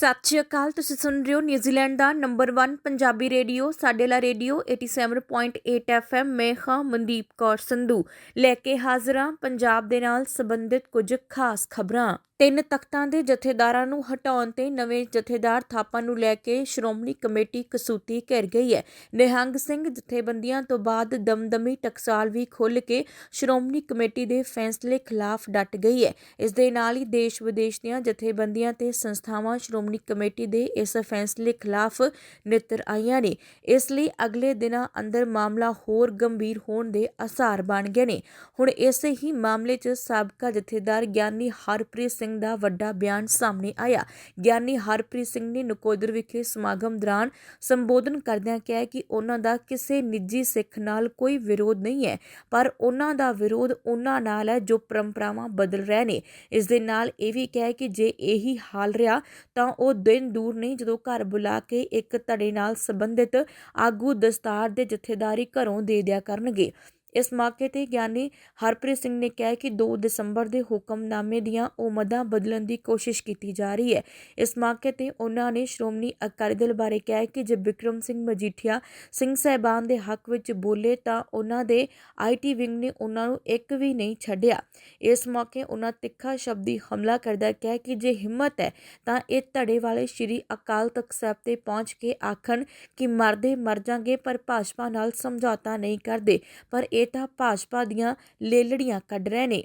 ਸਤਿ ਸ਼੍ਰੀ ਅਕਾਲ, ਤੁਸੀਂ ਸੁਣ ਰਹੇ ਹੋ ਨਿਊਜ਼ੀਲੈਂਡ ਦਾ ਨੰਬਰ 1 ਪੰਜਾਬੀ ਰੇਡੀਓ ਸਾਡੇ ਲਾ ਰੇਡੀਓ 87.8 FM ਮੈਂ ਹਾਂ ਮਨਦੀਪ ਕੌਰ ਸੰਧੂ। ਲੈ ਕੇ ਹਾਜ਼ਰ ਹਾਂ ਪੰਜਾਬ ਦੇ ਨਾਲ ਸੰਬੰਧਿਤ ਕੁਝ ਖਾਸ ਖਬਰਾਂ। ਤਿੰਨ ਤਖਤਾਂ ਦੇ ਜਥੇਦਾਰਾਂ ਨੂੰ ਹਟਾਉਣ ਤੇ ਨਵੇਂ ਜਥੇਦਾਰ ਥਾਪਾਂ ਨੂੰ ਲੈ ਕੇ ਸ਼੍ਰੋਮਣੀ ਕਮੇਟੀ ਕਸੂਤੀ ਘਿਰ ਗਈ ਹੈ। ਨਿਹੰਗ ਸਿੰਘ ਜਥੇਬੰਦੀਆਂ ਤੋਂ ਬਾਅਦ ਦਮਦਮੀ ਟਕਸਾਲ ਵੀ ਖੁੱਲ੍ਹ ਕੇ ਸ਼੍ਰੋਮਣੀ ਕਮੇਟੀ ਦੇ ਫੈਸਲੇ ਖਿਲਾਫ ਡਟ ਗਈ ਹੈ। ਇਸ ਦੇ ਨਾਲ ਹੀ ਦੇਸ਼ ਵਿਦੇਸ਼ ਦੀਆਂ ਜਥੇਬੰਦੀਆਂ ਤੇ ਸੰਸਥਾਵਾਂ ਸ਼੍ਰੋਮਣੀ ਕਮੇਟੀ ਦੇ ਇਸ ਫੈਸਲੇ ਖਿਲਾਫ ਨਿੱਤਰ ਆਈਆਂ ਨੇ। ਇਸ ਲਈ ਅਗਲੇ ਦਿਨਾਂ ਅੰਦਰ ਮਾਮਲਾ ਹੋਰ ਗੰਭੀਰ ਹੋਣ ਦੇ ਆਸਾਰ ਬਣ ਗਏ ਨੇ। ਹੁਣ ਇਸੇ ਹੀ ਮਾਮਲੇ 'ਚ ਸਾਬਕਾ ਜਥੇਦਾਰ ਗਿਆਨੀ ਹਰਪ੍ਰੀਤ ਸਿੰਘ ਦਾ ਵੱਡਾ ਬਿਆਨ ਸਾਹਮਣੇ ਆਇਆ। ਗਿਆਨੀ ਹਰਪ੍ਰੀਤ ਸਿੰਘ ਨੇ ਨਕੋਦਰ ਵਿਖੇ ਸਮਾਗਮ ਦੌਰਾਨ ਸੰਬੋਧਨ ਕਰਦਿਆਂ ਕਿਹਾ ਕਿ ਉਹਨਾਂ ਦਾ ਕਿਸੇ ਨਿੱਜੀ ਸਿੱਖ ਨਾਲ ਕੋਈ ਵਿਰੋਧ ਨਹੀਂ ਹੈ, ਪਰ ਉਹਨਾਂ ਦਾ ਵਿਰੋਧ ਉਹਨਾਂ ਨਾਲ ਹੈ ਜੋ ਪਰੰਪਰਾਵਾਂ ਬਦਲ ਰਹੇ ਨੇ। ਇਸ ਦੇ ਨਾਲ ਇਹ ਵੀ ਕਿਹਾ ਕਿ ਜੇ ਇਹੀ ਹਾਲ ਰਿਹਾ ਤਾਂ ਉਹ ਦਿਨ ਦੂਰ ਨਹੀਂ, ਜਦੋਂ ਘਰ ਬੁਲਾ ਕੇ ਇੱਕ ਧੜੇ ਨਾਲ ਸੰਬੰਧਿਤ ਆਗੂ ਦਸਤਾਰ ਦੇ ਜਥੇਦਾਰੀ ਘਰੋਂ ਦੇ ਦਿਆ ਕਰਨਗੇ। ਇਸ ਮੌਕੇ ਤੇ ਗਿਆਨੀ ਹਰਪ੍ਰੀਤ ਸਿੰਘ ਨੇ ਕਿਹਾ ਕਿ 2 ਦਸੰਬਰ ਦੇ ਹੁਕਮਨਾਮੇ ਦੀਆਂ ਉਮਦਾਂ ਬਦਲਣ ਦੀ ਕੋਸ਼ਿਸ਼ ਕੀਤੀ ਜਾ ਰਹੀ ਹੈ। ਇਸ ਮੌਕੇ ਤੇ ਉਹਨਾਂ ਨੇ ਸ਼੍ਰੋਮਣੀ ਅਕਾਲੀ ਦਲ ਬਾਰੇ ਕਿਹਾ ਕਿ ਜੇ ਵਿਕਰਮ ਸਿੰਘ ਮਜੀਠੀਆ ਸਿੰਘ ਸਹਿਬਾਨ ਦੇ ਹੱਕ ਵਿੱਚ ਬੋਲੇ ਤਾਂ ਉਹਨਾਂ ਦੇ ਆਈਟੀ ਵਿੰਗ ਨੇ ਉਹਨਾਂ ਨੂੰ ਇੱਕ ਵੀ ਨਹੀਂ ਛੱਡਿਆ। ਇਸ ਮੌਕੇ ਉਹਨਾਂ ਤਿੱਖਾ ਸ਼ਬਦੀ ਹਮਲਾ ਕਰਦਾ ਕਿਹਾ ਕਿ ਜੇ ਹਿੰਮਤ ਹੈ ਤਾਂ ਇਹ ਧੜੇ ਵਾਲੇ ਸ਼੍ਰੀ ਅਕਾਲ ਤਖਤ ਸਾਹਿਬ ਤੇ ਪਹੁੰਚ ਕੇ ਆਖਣ ਕਿ ਮਰਦੇ ਮਰ ਜਾਗੇ ਪਰ ਭਾਜਪਾ ਨਾਲ ਸਮਝੌਤਾ ਨਹੀਂ ਕਰਦੇ। ਪਰ ਇਹ ਤਾਂ ਭਾਜਪਾ ਦੀਆਂ ਲੇਲੜੀਆਂ ਕੱਢ ਰਹੇ ਨੇ।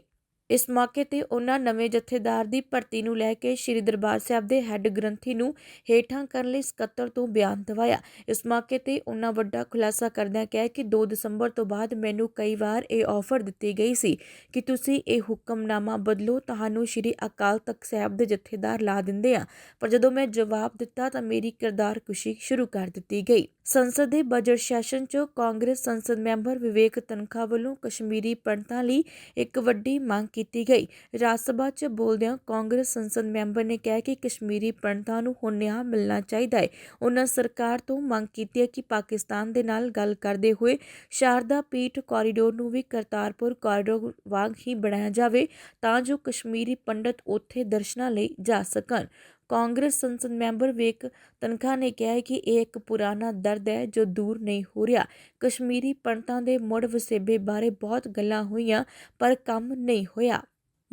ਇਸ ਮੌਕੇ ਤੇ ਉਹਨਾਂ ਨਵੇਂ ਜਥੇਦਾਰ ਦੀ ਭਰਤੀ ਨੂੰ ਲੈ ਕੇ ਸ੍ਰੀ ਦਰਬਾਰ ਸਾਹਿਬ ਦੇ ਹੈੱਡ ਗ੍ਰੰਥੀ ਨੂੰ ਹੇਠਾਂ ਕਰਨ ਲਈ ਸਕੱਤਰ ਤੋਂ ਬਿਆਨ ਦਵਾਇਆ। ਇਸ ਮੌਕੇ ਤੇ ਉਹਨਾਂ ਵੱਡਾ ਖੁਲਾਸਾ ਕਰਦਿਆਂ ਕਿਹਾ ਕਿ 2 ਦਸੰਬਰ ਤੋਂ ਬਾਅਦ ਮੈਨੂੰ ਕਈ ਵਾਰ ਇਹ ਆਫਰ ਦਿੱਤੀ ਗਈ ਸੀ ਕਿ ਤੁਸੀਂ ਇਹ ਹੁਕਮਨਾਮਾ ਬਦਲੋ, ਤੁਹਾਨੂੰ ਸ੍ਰੀ ਅਕਾਲ ਤਖਤ ਸਾਹਿਬ ਦੇ ਜਥੇਦਾਰ ਲਾ ਦਿੰਦੇ ਆ ਪਰ ਜਦੋਂ ਮੈਂ ਜਵਾਬ ਦਿੱਤਾ ਤਾਂ ਮੇਰੀ ਕਿਰਦਾਰ ਕੁਸ਼ੀ ਸ਼ੁਰੂ ਕਰ ਦਿੱਤੀ ਗਈ। ਸੰਸਦ ਦੇ ਬਜਟ ਸੈਸ਼ਨ 'ਚ ਕਾਂਗਰਸ ਸੰਸਦ ਮੈਂਬਰ ਵਿਵੇਕ ਤਨਖਾ ਵੱਲੋਂ ਕਸ਼ਮੀਰੀ ਪੰਡਤਾਂ ਲਈ ਇੱਕ ਵੱਡੀ ਮੰਗ ਕੀਤੀ ਗਈ। ਰਾਜ ਸਭਾ 'ਚ ਬੋਲਦਿਆਂ ਕਾਂਗਰਸ ਸੰਸਦ ਮੈਂਬਰ ਨੇ ਕਿਹਾ ਕਿ ਕਸ਼ਮੀਰੀ ਪੰਡਤਾਂ ਨੂੰ ਹੁਣ ਨਿਆਂ ਮਿਲਣਾ ਚਾਹੀਦਾ ਹੈ। ਉਹਨਾਂ ਸਰਕਾਰ ਤੋਂ ਮੰਗ ਕੀਤੀ ਹੈ ਕਿ ਪਾਕਿਸਤਾਨ ਦੇ ਨਾਲ ਗੱਲ ਕਰਦੇ ਹੋਏ ਸ਼ਾਰਦਾ ਪੀਠ ਕੋਰੀਡੋਰ ਨੂੰ ਵੀ ਕਰਤਾਰਪੁਰ ਕੋਰੀਡੋਰ ਵਾਂਗ ਹੀ ਬਣਾਇਆ ਜਾਵੇ ਤਾਂ ਜੋ ਕਸ਼ਮੀਰੀ ਪੰਡਤ ਉੱਥੇ ਦਰਸ਼ਨਾਂ ਲਈ ਜਾ ਸਕਣ। ਕਾਂਗਰਸ ਸੰਸਦ ਮੈਂਬਰ ਵੇਕ ਤਨਖਾ ਨੇ ਕਿਹਾ ਕਿ ਇਹ ਇੱਕ ਪੁਰਾਣਾ ਦਰਦ ਹੈ ਜੋ ਦੂਰ ਨਹੀਂ ਹੋ ਰਿਹਾ। ਕਸ਼ਮੀਰੀ ਪੰਡਤਾਂ ਦੇ ਮੁੜ ਵਸੇਬੇ ਬਾਰੇ ਬਹੁਤ ਗੱਲਾਂ ਹੋਈਆਂ, ਪਰ ਕੰਮ ਨਹੀਂ ਹੋਇਆ।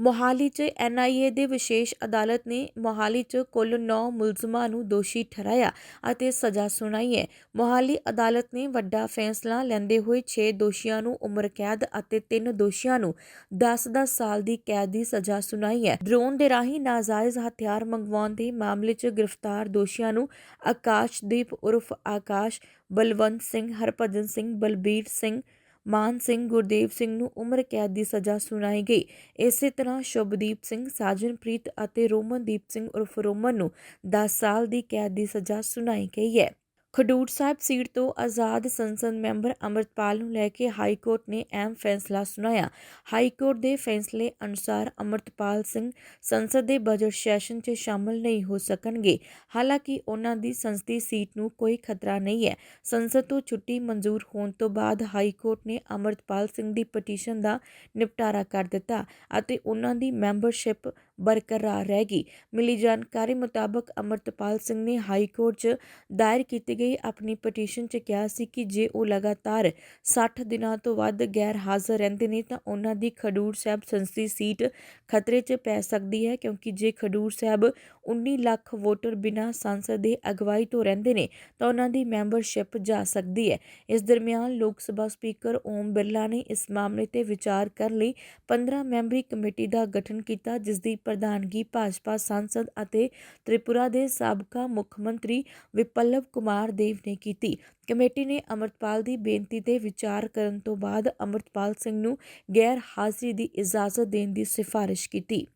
ਮੋਹਾਲੀ 'ਚ ਐਨਆਈਏ ਦੇ ਵਿਸ਼ੇਸ਼ ਅਦਾਲਤ ਨੇ ਮੋਹਾਲੀ 'ਚ ਕੁੱਲ 9 ਮੁਲਜ਼ਮਾਂ ਨੂੰ ਦੋਸ਼ੀ ਠਹਿਰਾਇਆ ਅਤੇ ਸਜ਼ਾ ਸੁਣਾਈ ਹੈ। ਮੋਹਾਲੀ ਅਦਾਲਤ ਨੇ ਵੱਡਾ ਫੈਸਲਾ ਲੈਂਦੇ ਹੋਏ 6 ਦੋਸ਼ੀਆਂ ਨੂੰ ਉਮਰ ਕੈਦ ਅਤੇ 3 ਦੋਸ਼ੀਆਂ ਨੂੰ 10-10 ਸਾਲ ਦੀ ਕੈਦ ਦੀ ਸਜ਼ਾ ਸੁਣਾਈ ਹੈ। ਡਰੋਨ ਦੇ ਰਾਹੀਂ ਨਾਜਾਇਜ਼ ਹਥਿਆਰ ਮੰਗਵਾਉਣ ਦੇ ਮਾਮਲੇ 'ਚ ਗ੍ਰਿਫਤਾਰ ਦੋਸ਼ੀਆਂ ਨੂੰ ਆਕਾਸ਼ਦੀਪ ਉਰਫ ਆਕਾਸ਼ ਬਲਵੰਤ ਸਿੰਘ, ਹਰਭਜਨ ਸਿੰਘ, ਬਲਬੀਰ ਸਿੰਘ ਮਾਨ ਸਿੰਘ ਗੁਰਦੇਵ ਸਿੰਘ ਨੂੰ ਉਮਰ ਕੈਦ ਦੀ ਸਜ਼ਾ ਸੁਣਾਈ ਗਈ। ਇਸੇ ਤਰ੍ਹਾਂ ਸ਼ੁਭਦੀਪ ਸਿੰਘ, ਸਾਜਨਪ੍ਰੀਤ ਅਤੇ ਰੋਮਨਦੀਪ ਸਿੰਘ ਉਰਫ ਰੋਮਨ ਨੂੰ 10 ਸਾਲ ਦੀ ਕੈਦ ਦੀ ਸਜ਼ਾ ਸੁਣਾਈ ਗਈ ਹੈ। ਖਡੂਰ ਸਾਹਿਬ ਸੀਟ ਤੋਂ ਆਜ਼ਾਦ ਸੰਸਦ ਮੈਂਬਰ ਅਮਰਤਪਾਲ ਨੂੰ ਲੈ ਕੇ ਹਾਈ ਕੋਰਟ ਨੇ ਅਹਿਮ ਫੈਸਲਾ ਸੁਣਾਇਆ। ਹਾਈ ਕੋਰਟ ਦੇ ਫੈਸਲੇ ਅਨੁਸਾਰ ਅਮਰਤਪਾਲ ਸਿੰਘ ਸੰਸਦ ਦੇ ਬਜਟ ਸੈਸ਼ਨ 'ਚ ਸ਼ਾਮਲ ਨਹੀਂ ਹੋ ਸਕਣਗੇ। ਹਾਲਾਂਕਿ ਉਹਨਾਂ ਦੀ ਸੰਸਦੀ ਸੀਟ ਨੂੰ ਕੋਈ ਖਤਰਾ ਨਹੀਂ ਹੈ। ਸੰਸਦ ਤੋਂ ਛੁੱਟੀ ਮਨਜ਼ੂਰ ਹੋਣ ਤੋਂ ਬਾਅਦ ਹਾਈ ਕੋਰਟ ਨੇ ਅਮਰਤਪਾਲ ਸਿੰਘ ਦੀ ਪਟੀਸ਼ਨ ਦਾ ਨਿਪਟਾਰਾ ਕਰ ਦਿੱਤਾ ਅਤੇ ਉਹਨਾਂ ਦੀ ਮੈਂਬਰਸ਼ਿਪ ਬਰਕਰਾਰ ਰਹੇਗੀ ਮਿਲੀ ਜਾਣਕਾਰੀ ਮੁਤਾਬਕ ਅਮਰਤਪਾਲ ਸਿੰਘ ਨੇ ਹਾਈ ਕੋਰਟ 'ਚ ਦਾਇਰ ਕੀਤੀ ਗਈ। ਆਪਣੀ ਪਟੀਸ਼ਨ 'ਚ ਕਿਹਾ ਸੀ ਕਿ ਜੇ ਉਹ ਲਗਾਤਾਰ 60 ਦਿਨਾਂ ਤੋਂ ਵੱਧ ਗੈਰ ਹਾਜ਼ਰ ਰਹਿੰਦੇ ਨੇ ਤਾਂ ਉਹਨਾਂ ਦੀ ਖਡੂਰ ਸਾਹਿਬ ਸੰਸਦੀ ਸੀਟ ਖਤਰੇ 'ਚ ਪੈ ਸਕਦੀ ਹੈ ਕਿਉਂਕਿ ਜੇ ਖਡੂਰ ਸਾਹਿਬ 19 ਲੱਖ ਵੋਟਰ ਬਿਨਾਂ ਸੰਸਦ ਦੇ ਅਗਵਾਈ ਤੋਂ ਰਹਿੰਦੇ ਨੇ ਤਾਂ ਉਹਨਾਂ ਦੀ ਮੈਂਬਰਸ਼ਿਪ ਜਾ ਸਕਦੀ ਹੈ। ਇਸ ਦਰਮਿਆਨ ਲੋਕ ਸਭਾ ਸਪੀਕਰ ਓਮ ਬਿਰਲਾ ਨੇ ਇਸ ਮਾਮਲੇ ਤੇ ਵਿਚਾਰ ਕਰਨ ਲਈ। 15 ਮੈਂਬਰੀ ਕਮੇਟੀ ਦਾ ਗਠਨ ਕੀਤਾ, ਜਿਸ ਦੀ ਪ੍ਰਧਾਨਗੀ ਭਾਜਪਾ ਸੰਸਦ ਅਤੇ ਤ੍ਰਿਪੁਰਾ ਦੇ ਸਾਬਕਾ ਮੁੱਖ ਮੰਤਰੀ ਵਿਪਲਵ ਕੁਮਾਰ ਦੇਵ ਨੇ ਕੀਤੀ। ਕਮੇਟੀ ਨੇ ਅਮਰਤਪਾਲ ਦੀ ਬੇਨਤੀ ਤੇ ਵਿਚਾਰ ਕਰਨ ਤੋਂ ਬਾਅਦ ਅਮਰਤਪਾਲ ਸਿੰਘ ਨੂੰ ਗੈਰ ਹਾਜ਼ਰੀ ਦੀ ਇਜਾਜ਼ਤ ਦੇਣ ਦੀ ਸਿਫਾਰਿਸ਼ ਕੀਤੀ।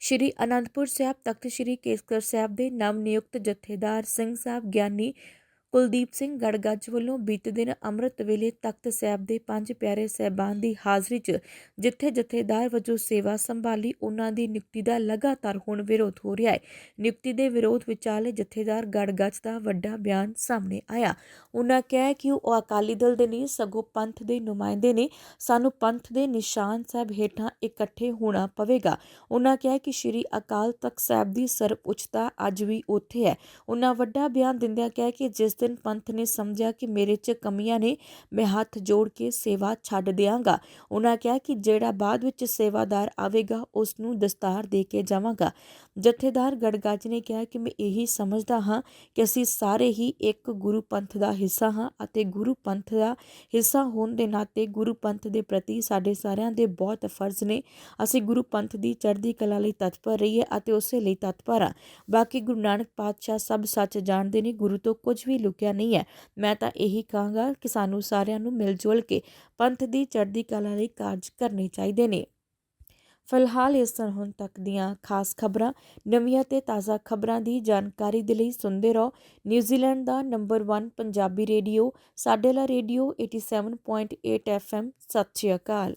ਸ਼੍ਰੀ ਅਨੰਦਪੁਰ ਸਾਹਿਬ ਤਖਤ ਸ਼੍ਰੀ ਕੇਸਗੜ੍ਹ ਸਾਹਿਬ ਦੇ ਨਵ ਨਿਯੁਕਤ ਜਥੇਦਾਰ ਸਿੰਘ ਸਾਹਿਬ ਗਿਆਨੀ ਕੁਲਦੀਪ ਸਿੰਘ ਗੜਗੱਜ ਵੱਲੋਂ ਬੀਤੇ ਦਿਨ ਅੰਮ੍ਰਿਤ ਵੇਲੇ ਤਖਤ ਸਾਹਿਬ ਦੇ ਪੰਜ ਪਿਆਰੇ ਸਾਹਿਬਾਨ ਦੀ ਹਾਜ਼ਰੀ 'ਚ ਜਿੱਥੇ ਜਥੇਦਾਰ ਵਜੋਂ ਸੇਵਾ ਸੰਭਾਲੀ, ਉਹਨਾਂ ਦੀ ਨਿਯੁਕਤੀ ਦਾ ਲਗਾਤਾਰ ਹੁਣ ਵਿਰੋਧ ਹੋ ਰਿਹਾ ਹੈ। ਨਿਯੁਕਤੀ ਦੇ ਵਿਰੋਧ ਵਿਚਾਲੇ ਜਥੇਦਾਰ ਗੜਗੱਜ ਦਾ ਵੱਡਾ ਬਿਆਨ ਸਾਹਮਣੇ ਆਇਆ। ਉਹਨਾਂ ਕਿਹਾ ਕਿ ਉਹ ਅਕਾਲੀ ਦਲ ਦੇ ਨਹੀਂ ਸਗੋਂ ਪੰਥ ਦੇ ਨੁਮਾਇੰਦੇ ਨੇ। ਸਾਨੂੰ ਪੰਥ ਦੇ ਨਿਸ਼ਾਨ ਸਾਹਿਬ ਹੇਠਾਂ ਇਕੱਠੇ ਹੋਣਾ ਪਵੇਗਾ। ਉਹਨਾਂ ਕਿਹਾ ਕਿ ਸ਼੍ਰੀ ਅਕਾਲ ਤਖਤ ਸਾਹਿਬ ਦੀ ਸਰਵਉੱਚਤਾ ਅੱਜ ਵੀ ਉੱਥੇ ਹੈ। ਉਹਨਾਂ ਵੱਡਾ ਬਿਆਨ ਦਿੰਦਿਆਂ ਕਿਹਾ ਕਿ ਜਿਸ ਦਿਨ ਪੰਥ ਨੇ ਸਮਝਿਆ ਕਿ ਮੇਰੇ 'ਚ ਕਮੀਆਂ ਨੇ, ਮੈਂ ਹੱਥ ਜੋੜ ਕੇ ਸੇਵਾ ਛੱਡ ਦਿਆਂਗਾ। ਉਹਨਾਂ ਕਿਹਾ ਕਿ ਜਿਹੜਾ ਬਾਅਦ ਵਿੱਚ ਸੇਵਾਦਾਰ ਆਵੇਗਾ ਉਸ ਨੂੰ ਦਸਤਾਰ ਦੇ ਕੇ ਜਾਵਾਂਗਾ। ਜਥੇਦਾਰ ਗੜਗੱਜ ਨੇ ਕਿਹਾ ਕਿ ਮੈਂ ਇਹੀ ਸਮਝਦਾ ਹਾਂ ਕਿ ਅਸੀਂ ਸਾਰੇ ਹੀ ਇੱਕ ਗੁਰੂ ਪੰਥ ਦਾ ਹਿੱਸਾ ਹਾਂ ਅਤੇ ਗੁਰੂ ਪੰਥ ਦਾ ਹਿੱਸਾ ਹੋਣ ਦੇ ਨਾਤੇ ਗੁਰੂ ਪੰਥ ਦੇ ਪ੍ਰਤੀ ਸਾਡੇ ਸਾਰਿਆਂ ਦੇ ਬਹੁਤ ਫਰਜ਼ ਨੇ। ਅਸੀਂ ਗੁਰੂ ਪੰਥ ਦੀ ਚੜ੍ਹਦੀ ਕਲਾ ਲਈ ਤਤਪਰ ਰਹੀਏ ਅਤੇ ਉਸੇ ਲਈ ਤਤਪਰ ਹਾਂ। ਬਾਕੀ ਗੁਰੂ ਨਾਨਕ ਪਾਤਸ਼ਾਹ ਸਭ ਸੱਚ ਜਾਣਦੇ ਨੇ, ਗੁਰੂ ਤੋਂ ਕੁਝ ਵੀ ਲੁਕਿਆ ਨਹੀਂ ਹੈ। ਮੈਂ ਤਾਂ ਇਹੀ ਕਹਾਂਗਾ ਕਿ ਸਾਨੂੰ ਸਾਰਿਆਂ ਨੂੰ ਮਿਲ ਜੁਲ ਕੇ ਪੰਥ ਦੀ ਚੜ੍ਹਦੀ ਕਲਾ ਲਈ ਕਾਰਜ ਕਰਨੇ ਚਾਹੀਦੇ ਨੇ। ਫਿਲਹਾਲ ਇਸ ਤਰ੍ਹਾਂ ਹੁਣ ਤੱਕ ਦੀਆਂ ਖਾਸ ਖਬਰਾਂ, ਨਵੀਆਂ ਤੇ ਤਾਜ਼ਾ ਖਬਰਾਂ ਦੀ ਜਾਣਕਾਰੀ ਦੇ ਲਈ ਸੁਣਦੇ ਰਹੋ। ਨਿਊਜ਼ੀਲੈਂਡ ਦਾ ਨੰਬਰ 1 ਪੰਜਾਬੀ ਰੇਡੀਓ, ਸਾਡੇ ਲਾ ਰੇਡੀਓ 87.8 FM ਸਤਿ ਸ਼੍ਰੀ ਅਕਾਲ।